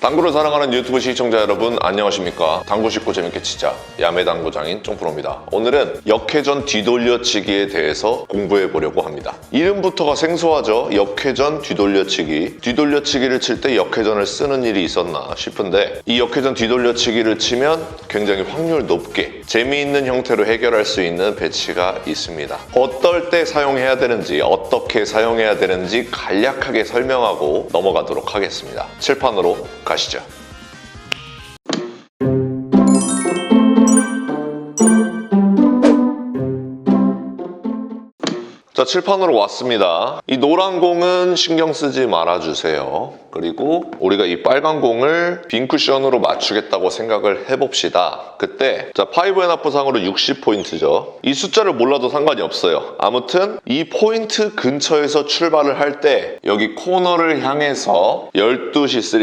당구를 사랑하는 유튜브 시청자 여러분 안녕하십니까? 당구 쉽고 재밌게 치자. 야매당구장인 쫑프로입니다. 오늘은 역회전 뒤돌려치기에 대해서 공부해 보려고 합니다. 이름부터가 생소하죠? 역회전 뒤돌려치기. 뒤돌려치기를 칠 때 역회전을 쓰는 일이 있었나 싶은데 이 역회전 뒤돌려치기를 치면 굉장히 확률 높게 재미있는 형태로 해결할 수 있는 배치가 있습니다. 어떨 때 사용해야 되는지 어떻게 사용해야 되는지 간략하게 설명하고 넘어가도록 하겠습니다. 칠판으로 가시죠. 칠판으로 왔습니다. 이 노란 공은 신경 쓰지 말아주세요. 그리고 우리가 이 빨간 공을 빈 쿠션으로 맞추겠다고 생각을 해봅시다. 그때 자, 5&하프 상으로 60포인트죠. 이 숫자를 몰라도 상관이 없어요. 아무튼 이 포인트 근처에서 출발을 할 때 여기 코너를 향해서 12시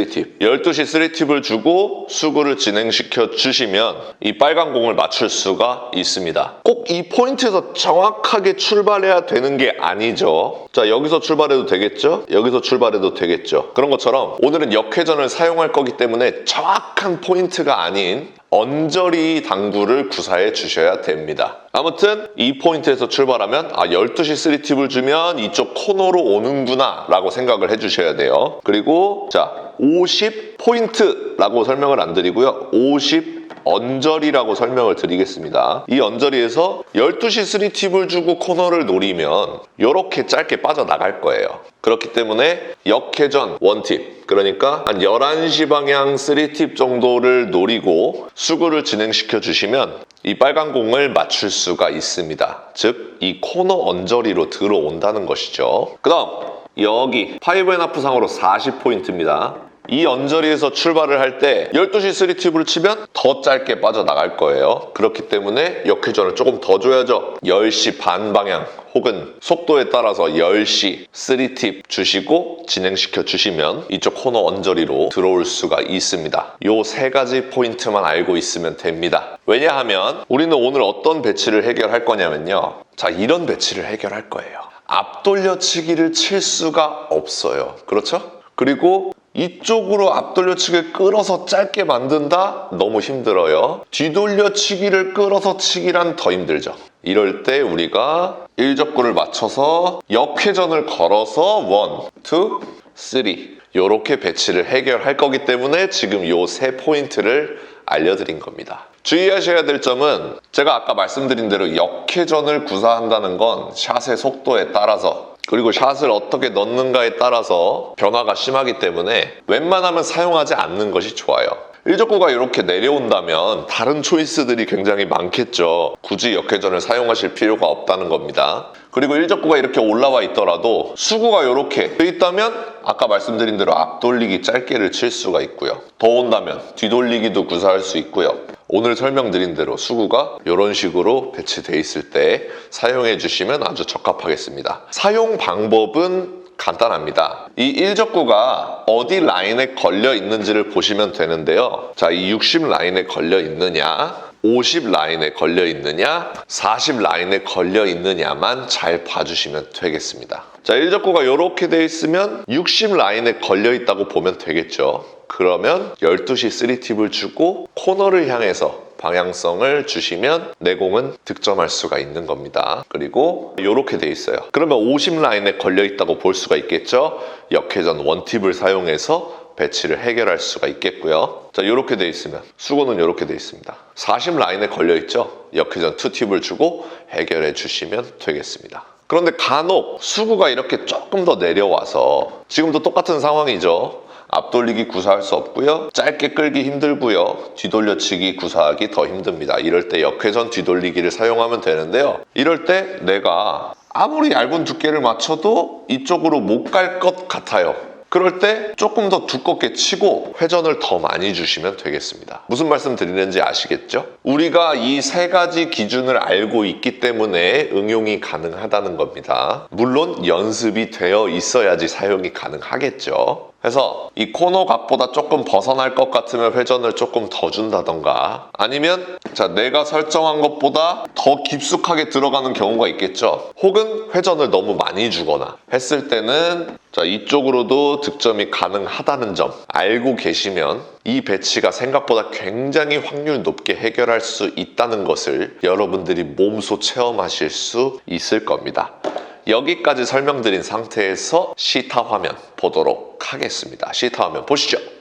3팁, 12시 3팁을 주고 수구를 진행시켜 주시면 이 빨간 공을 맞출 수가 있습니다. 꼭 이 포인트에서 정확하게 출발해야 되는 게 아니죠. 자, 여기서 출발해도 되겠죠? 여기서 출발해도 되겠죠? 그런 것처럼 오늘은 역회전을 사용할 거기 때문에 정확한 포인트가 아닌 언저리 당구를 구사해 주셔야 됩니다. 아무튼 이 포인트에서 출발하면 아 12시 3팁을 주면 이쪽 코너로 오는구나 라고 생각을 해주셔야 돼요. 그리고 자 50 포인트라고 설명을 안 드리고요. 50 언저리라고 설명을 드리겠습니다. 이 언저리에서 12시 3팁을 주고 코너를 노리면 이렇게 짧게 빠져나갈 거예요. 그렇기 때문에 역회전 원팁 그러니까 한 11시 방향 3팁 정도를 노리고 수구를 진행시켜 주시면 이 빨간 공을 맞출 수가 있습니다. 즉, 이 코너 언저리로 들어온다는 것이죠. 그 다음, 여기 5&하프 상으로 40포인트입니다. 이 언저리에서 출발을 할 때 12시 3팁을 치면 더 짧게 빠져나갈 거예요. 그렇기 때문에 역회전을 조금 더 줘야죠. 10시 반 방향 혹은 속도에 따라서 10시 3팁 주시고 진행시켜 주시면 이쪽 코너 언저리로 들어올 수가 있습니다. 요 세 가지 포인트만 알고 있으면 됩니다. 왜냐하면 우리는 오늘 어떤 배치를 해결할 거냐면요. 자, 이런 배치를 해결할 거예요. 앞돌려치기를 칠 수가 없어요. 그렇죠? 그리고 이쪽으로 앞돌려치기를 끌어서 짧게 만든다? 너무 힘들어요. 뒤돌려치기를 끌어서 치기란 더 힘들죠. 이럴 때 우리가 일적구를 맞춰서 역회전을 걸어서 원, 투, 쓰리 이렇게 배치를 해결할 거기 때문에 지금 요 세 포인트를 알려드린 겁니다. 주의하셔야 될 점은 제가 아까 말씀드린 대로 역회전을 구사한다는 건 샷의 속도에 따라서 그리고 샷을 어떻게 넣는가에 따라서 변화가 심하기 때문에 웬만하면 사용하지 않는 것이 좋아요. 일적구가 이렇게 내려온다면 다른 초이스들이 굉장히 많겠죠. 굳이 역회전을 사용하실 필요가 없다는 겁니다. 그리고 일적구가 이렇게 올라와 있더라도 수구가 이렇게 돼 있다면 아까 말씀드린 대로 앞돌리기 짧게를 칠 수가 있고요. 더 온다면 뒤돌리기도 구사할 수 있고요. 오늘 설명드린 대로 수구가 이런 식으로 배치돼 있을 때 사용해 주시면 아주 적합하겠습니다. 사용 방법은 간단합니다. 이 일적구가 어디 라인에 걸려 있는지를 보시면 되는데요. 자, 이 60 라인에 걸려 있느냐, 50 라인에 걸려 있느냐, 40 라인에 걸려 있느냐만 잘 봐주시면 되겠습니다. 자, 일적구가 이렇게 돼 있으면 60 라인에 걸려 있다고 보면 되겠죠. 그러면 12시 3팁을 주고 코너를 향해서 방향성을 주시면 내공은 득점할 수가 있는 겁니다. 그리고 이렇게 돼 있어요. 그러면 50 라인에 걸려 있다고 볼 수가 있겠죠. 역회전 원팁을 사용해서 배치를 해결할 수가 있겠고요. 자, 이렇게 돼 있으면 수고는 이렇게 돼 있습니다. 40 라인에 걸려 있죠. 역회전 투팁을 주고 해결해 주시면 되겠습니다. 그런데 간혹 수구가 이렇게 조금 더 내려와서 지금도 똑같은 상황이죠. 앞돌리기 구사할 수 없고요. 짧게 끌기 힘들고요. 뒤돌려치기 구사하기 더 힘듭니다. 이럴 때 역회전 뒤돌리기를 사용하면 되는데요. 이럴 때 내가 아무리 얇은 두께를 맞춰도 이쪽으로 못 갈 것 같아요. 그럴 때 조금 더 두껍게 치고 회전을 더 많이 주시면 되겠습니다. 무슨 말씀 드리는지 아시겠죠? 우리가 이 세 가지 기준을 알고 있기 때문에 응용이 가능하다는 겁니다. 물론 연습이 되어 있어야지 사용이 가능하겠죠. 해서 이 코너 각보다 조금 벗어날 것 같으면 회전을 조금 더 준다던가 아니면 자 내가 설정한 것보다 더 깊숙하게 들어가는 경우가 있겠죠. 혹은 회전을 너무 많이 주거나 했을 때는 자 이쪽으로도 득점이 가능하다는 점 알고 계시면 이 배치가 생각보다 굉장히 확률 높게 해결할 수 있다는 것을 여러분들이 몸소 체험하실 수 있을 겁니다. 여기까지 설명드린 상태에서 시타 화면 보도록 하겠습니다. 시타 화면 보시죠.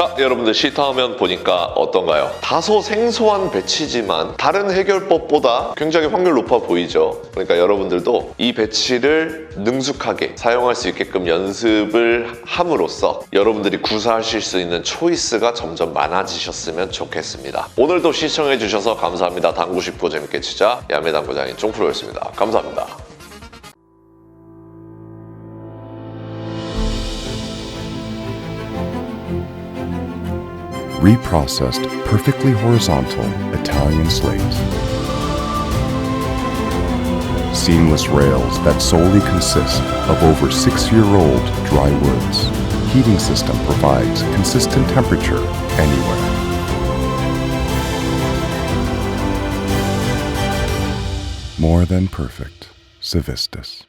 자, 여러분들 시타 화면 보니까 어떤가요? 다소 생소한 배치지만 다른 해결법보다 굉장히 확률 높아 보이죠? 그러니까 여러분들도 이 배치를 능숙하게 사용할 수 있게끔 연습을 함으로써 여러분들이 구사하실 수 있는 초이스가 점점 많아지셨으면 좋겠습니다. 오늘도 시청해주셔서 감사합니다. 당구 쉽고 재밌게 치자 야매당구장인 종프로였습니다. 감사합니다. Reprocessed perfectly horizontal Italian slate. Seamless rails that solely consist of over six year old dry woods. Heating system provides consistent temperature anywhere. More than perfect. Civistus.